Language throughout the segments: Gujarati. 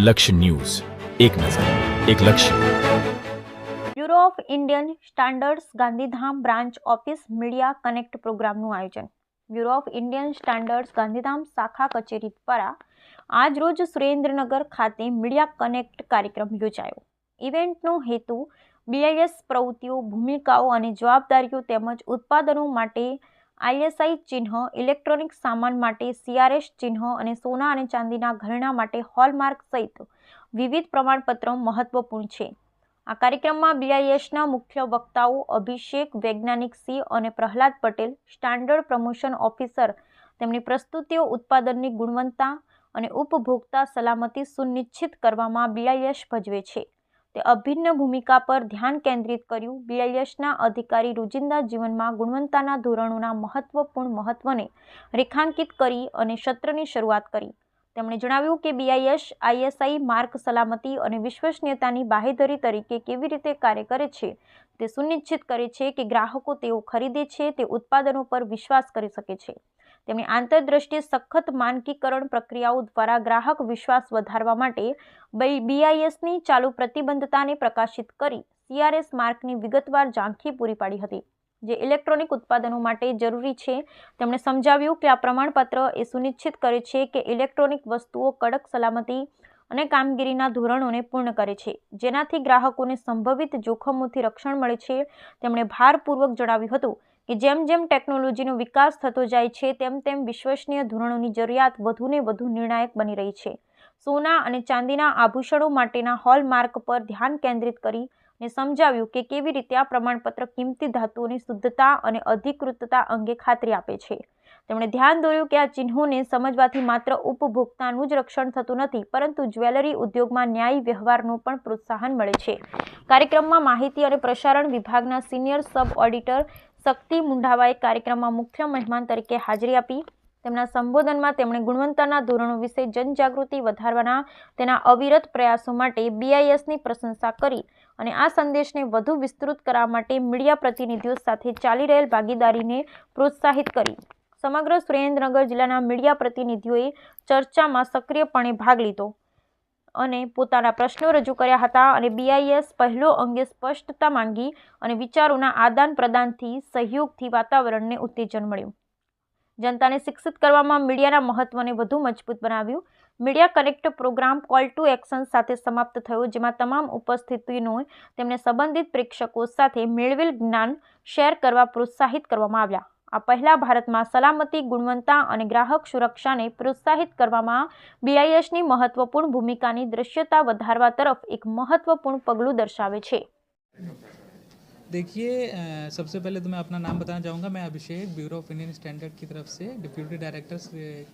લક્ષ્ય ન્યૂઝ. એક નજર, એક લક્ષ્ય. Bureau of Indian standards Gandhidham branch office media connect પ્રોગ્રામનું આયોજન. Bureau of Indian standards Gandhidham શાખા કચેરી દ્વારા આજરોજ સુરેન્દ્રનગર ખાતે મીડિયા કનેક્ટ કાર્યક્રમ યોજાયો. ઇવેન્ટનો હેતુ બીઆઈએસ પ્રવૃત્તિઓ, ભૂમિકાઓ અને જવાબદારીઓ તેમજ ઉત્પાદનો માટે આઈએસઆઈ ચિહ્ન, ઇલેક્ટ્રોનિક સામાન માટે સીઆરએસ ચિહ્ન અને સોના અને ચાંદીના ઘરેણા માટે હોલમાર્ક સહિત વિવિધ પ્રમાણપત્રો મહત્વપૂર્ણ છે. આ કાર્યક્રમમાં બીઆઈએસના મુખ્ય વક્તાઓ અભિષેક વૈજ્ઞાનિક સિંહ અને Prahlad Patel, standard promotion officer, તેમની પ્રસ્તુતિઓ ઉત્પાદનની ગુણવત્તા અને ઉપભોક્તા સલામતી સુનિશ્ચિત કરવામાં બીઆઈએસ ભજવે છે. તે અભિન્ન ભૂમિકા પર ધ્યાન કેન્દ્રિત કર્યું. બીએલએસના અધિકારી રોજિંદા જીવનમાં ગુણવત્તાના ધોરણોના મહત્વપૂર્ણ મહત્વને રેખાંકિત કરી અને સત્રની શરૂઆત કરી. તેમણે જણાવ્યું કે બીઆઈએસ આઈએસઆઈ માર્ક સલામતી અને વિશ્વસનીયતાની બાહેધરી તરીકે કેવી રીતે કાર્ય કરે છે, તે સુનિશ્ચિત કરે છે કે ગ્રાહકો તેઓ ખરીદે છે, તે ઉત્પાદનો પર વિશ્વાસ કરી શકે છે. તેમણે આંતરદ્રષ્ટિ સખત માનકીકરણ પ્રક્રિયાઓ દ્વારા ગ્રાહક વિશ્વાસ વધારવા માટે બીઆઈએસની ચાલુ પ્રતિબદ્ધતાને પ્રકાશિત કરી સીઆરએસ માર્કની વિગતવાર ઝાંખી પૂરી પાડી હતી. જે ઇલેક્ટ્રોનિક ઉત્પાદનો માટે જરૂરી છે. તેમણે સમજાવ્યું કે આ પ્રમાણપત્ર એ સુનિશ્ચિત કરે છે કે ઇલેક્ટ્રોનિક વસ્તુઓ કડક સલામતી અને કામગીરીના ધોરણોને પૂર્ણ કરે છે. જેનાથી ગ્રાહકોને સંભવિત જોખમોથી રક્ષણ મળે છે. તેમણે ભારપૂર્વક જણાવ્યું હતું કે જેમ જેમ ટેકનોલોજીનો વિકાસ થતો જાય છે, તેમ તેમ વિશ્વસનીય ધોરણોની જરૂરિયાત વધુને વધુ નિર્ણાયક બની રહી છે. સોના અને ચાંદીના આભૂષણો માટેના હોલમાર્ક પર ધ્યાન કેન્દ્રિત કરી ને સમજાવ્યું કે કેવી રીતે આ પ્રમાણપત્ર કિંમતી ધાતુઓની શુદ્ધતા અને અધિકૃતતા અંગે ખાતરી આપે છે. તેમણે ધ્યાન દોર્યું કે આ ચિહ્નોને સમજવાથી માત્ર ઉપભોક્તાનું જ રક્ષણ થતું નથી, પરંતુ જ્વેલરી ઉદ્યોગમાં ન્યાયી વ્યવહારનું પણ પ્રોત્સાહન મળે છે. કાર્યક્રમમાં માહિતી અને પ્રસારણ વિભાગના સિનિયર સબ ઓડિટર શક્તિ મુંઢાવાએ કાર્યક્રમમાં મુખ્ય મહેમાન તરીકે હાજરી આપી. તેમના સંબોધનમાં તેમણે ગુણવત્તાના ધોરણો વિશે જનજાગૃતિ વધારવાના તેના અવિરત પ્રયાસો માટે બીઆઈએસની પ્રશંસા કરી અને આ સંદેશને વધુ વિસ્તૃત કરવા માટે મીડિયા પ્રતિનિધિઓ સાથે ચાલી રહેલ ભાગીદારીને પ્રોત્સાહિત કરી. સમગ્ર સુરેન્દ્રનગર જિલ્લાના મીડિયા પ્રતિનિધિઓએ ચર્ચામાં સક્રિયપણે ભાગ લીધો અને પોતાના પ્રશ્નો રજૂ કર્યા હતા અને બીઆઈએસ પહેલો અંગે સ્પષ્ટતા માંગી અને વિચારોના આદાન પ્રદાનથી સહયોગથી વાતાવરણને ઉત્તેજન મળ્યું. જનતાને શિક્ષિત કરવામાં મીડિયાના મહત્વને વધુ મજબૂત બનાવ્યું. Media connect program call to action સાથે સમાપ્ત થયો, જેમાં તમામ ઉપસ્થિતિનું તેમને સંબંધિત પ્રેક્ષકો સાથે મેળવેલ જ્ઞાન શેર કરવા પ્રોત્સાહિત કરવામાં આવ્યા. આ પહેલા ભારતમાં સલામતી, ગુણવત્તા અને ગ્રાહક સુરક્ષાને પ્રોત્સાહિત કરવામાં બીઆઈએસની મહત્વપૂર્ણ ભૂમિકાની દૃશ્યતા વધારવા તરફ એક મહત્વપૂર્ણ પગલું દર્શાવે છે. देखिए सबसे पहले तो मैं अपना नाम बताना चाहूँगा। मैं Abhishek bureau of Indian standard की तरफ़ से डिप्यूटी डायरेक्टर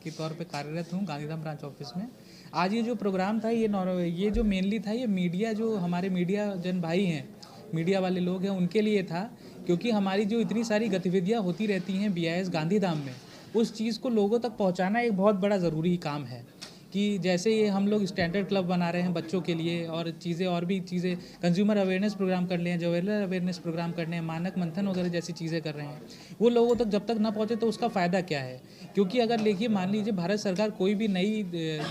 के तौर पे कार्यरत हूँ गांधीधाम ब्रांच ऑफ़िस में। आज ये जो प्रोग्राम था, ये ये जो मेनली था, ये मीडिया जो हमारे मीडिया जन भाई हैं मीडिया वाले लोग हैं, उनके लिए था। क्योंकि हमारी जो इतनी सारी गतिविधियाँ होती रहती हैं बी गांधीधाम में, उस चीज़ को लोगों तक पहुँचाना एक बहुत बड़ा ज़रूरी काम है। कि जैसे ये हम लोग स्टैंडर्ड क्लब बना रहे हैं बच्चों के लिए और चीज़ें और भी चीज़ें कंज्यूमर अवेयरनेस प्रोग्राम कर रहे हैं ज्वेलर अवेयरनेस प्रोग्राम कर रहे हैं, मानक मंथन वगैरह जैसी चीज़ें कर रहे हैं। वो लोगों तक जब तक ना पहुँचे तो उसका फ़ायदा क्या है? क्योंकि अगर देखिए, मान लीजिए भारत सरकार कोई भी नई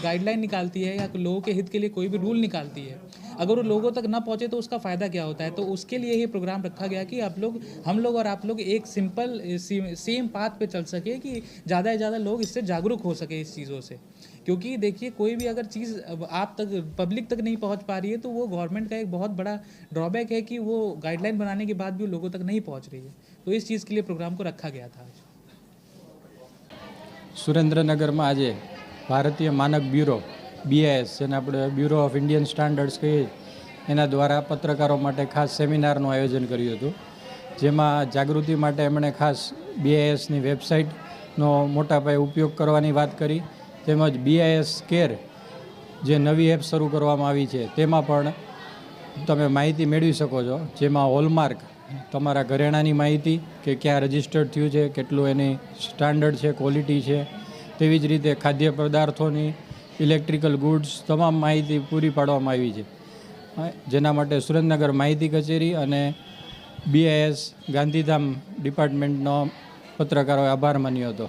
गाइडलाइन निकालती है या लोगों के हित के लिए कोई भी रूल निकालती है, अगर वो लोगों तक ना पहुँचे तो उसका फ़ायदा क्या होता है? तो उसके लिए ये प्रोग्राम रखा गया कि आप लोग, हम लोग और आप लोग एक सिंपल सेम पाथ पे चल सके कि ज़्यादा से ज़्यादा लोग इससे जागरूक हो सके इस चीज़ों से। क्योंकि देखिए कोई भी अगर चीज़ अब आप तक पब्लिक तक नहीं पहुंच पा रही है तो वो गवर्नमेंट का एक बहुत बड़ा ड्रॉबैक है कि वो गाइडलाइन बनाने के बाद भी वो लोगों तक नहीं पहुंच रही है तो इस चीज़ के लिए प्रोग्राम को रखा गया था आज સુરેન્દ્રનગરમાં આજે ભારતીય માનક બ્યુરો બીઆઈએસ જેને આપણે બ્યુરો ઓફ ઇન્ડિયન સ્ટાન્ડર્ડ્સ કહીએ એના દ્વારા પત્રકારો માટે ખાસ સેમિનારનું આયોજન કર્યું હતું જેમાં જાગૃતિ માટે એમણે ખાસ બીઆઈએસની વેબસાઇટનો મોટા પાયે ઉપયોગ કરવાની વાત કરી તેમજ બીઆઈએસ કેર જે નવી એપ શરૂ કરવામાં આવી છે, તેમાં પણ તમે માહિતી મેળવી શકો છો. જેમાં હોલમાર્ક તમારા ઘરેણાની માહિતી કે ક્યાં રજિસ્ટર્ડ થયું છે, કેટલું એની સ્ટાન્ડર્ડ છે ક્વોલિટી છે, તેવી જ રીતે ખાદ્ય પદાર્થોની ઇલેક્ટ્રિકલ ગુડ્સ તમામ માહિતી પૂરી પાડવામાં આવી છે. જેના માટે સુરેન્દ્રનગર માહિતી કચેરી અને બીઆઈએસ ગાંધીધામ ડિપાર્ટમેન્ટનો પત્રકારોએ આભાર માન્યો હતો.